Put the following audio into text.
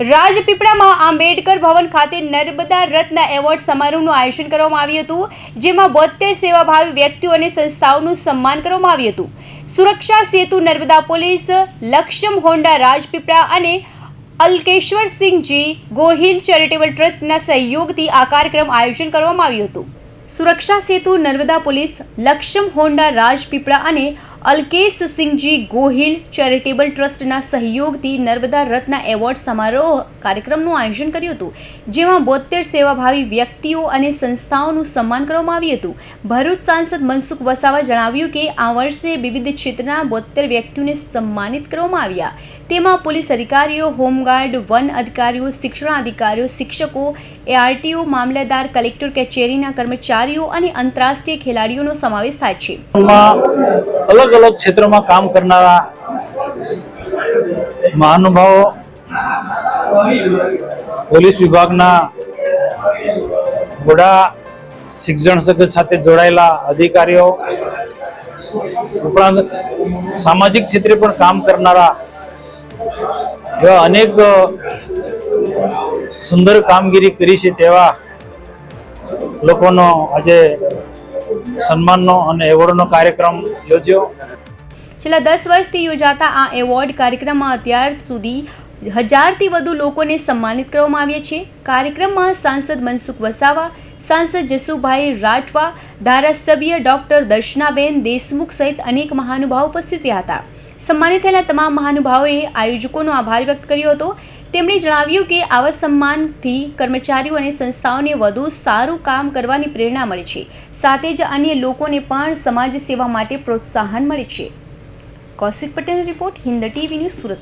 રાજપીપળામાં આંબેડકર ભવન ખાતે નર્મદા રત્ન એવોર્ડ સમારોહનું આયોજન કરવામાં આવ્યું હતું, જેમાં બોતેર સેવાભાવી વ્યક્તિઓ અને સંસ્થાઓનું સન્માન કરવામાં આવ્યું હતું. સુરક્ષા સેતુ નર્મદા પોલીસ લક્ષમ હોન્ડા રાજપીપળા અને અલ્કેશ્વરસિંહજી ગોહિલ ચેરિટેબલ ટ્રસ્ટના સહયોગથી આ કાર્યક્રમ આયોજન કરવામાં આવ્યું હતું. સુરક્ષા સેતુ નર્મદા પોલીસ લક્ષમ હોન્ડા રાજપીપળા અને અલ્કેશ સિંહજી ગોહિલ ચેરિટેબલ ટ્રસ્ટના સહયોગથી નર્મદા રત્ન એવોર્ડ સમારોહ કાર્યક્રમનું આયોજન કર્યું હતું, જેમાં બોતેર સેવાભાવી વ્યક્તિઓ અને સંસ્થાઓનું સન્માન કરવામાં આવ્યું હતું. ભરૂચ સાંસદ મનસુખ વસાવા જણાવ્યું કે, આ વર્ષે વિવિધ ક્ષેત્રના બોતેર વ્યક્તિઓને સન્માનિત કરવામાં આવ્યા. તેમાં પોલીસ અધિકારીઓ, હોમગાર્ડ, વન અધિકારીઓ શિક્ષણ અધિકારીઓ શિક્ષકો, એઆરટીઓ મામલેદાર કલેક્ટર, કચેરીના કર્મચારીઓ અને આંતરરાષ્ટ્રીય ખેલાડીઓનો સમાવેશ થાય છે. અલગ અલગ ક્ષેત્રમાં કામ કરનારા મહાનુભાવો, પોલીસ વિભાગના વડા, શિક્ષણ સંઘ સાથે જોડાયેલા અધિકારીઓ, ઉપરાંત સામાજિક ક્ષેત્રે પણ કામ કરનારા એવા અનેક સુંદર કામગીરી કરી છે તેવા લોકોનો આજે સન્માનનો અને એવોર્ડનો કાર્યક્રમ યોજ્યો. છેલ્લા દસ વર્ષથી યોજાતા આ એવોર્ડ કાર્યક્રમમાં અત્યાર સુધી હજારથી વધુ લોકોને સન્માનિત કરવામાં આવ્યા છે. કાર્યક્રમમાં સાંસદ મનસુખ વસાવા, સાંસદ જસુભાઈ રાઠવા, ધારાસભ્ય ડોક્ટર દર્શનાબેન દેશમુખ સહિત અનેક મહાનુભાવો ઉપસ્થિત રહ્યા હતા. સન્માનિત થયેલા તમામ મહાનુભાવોએ આયોજકોનો આભાર વ્યક્ત કર્યો હતો. તેમણે જણાવ્યું કે આવા સન્માનથી કર્મચારીઓ અને સંસ્થાઓને વધુ સારું કામ કરવાની પ્રેરણા મળે છે. સાથે જ અન્ય લોકોને પણ સમાજ સેવા માટે પ્રોત્સાહન મળે છે. Kaushik Patel report Hind TV news Surat.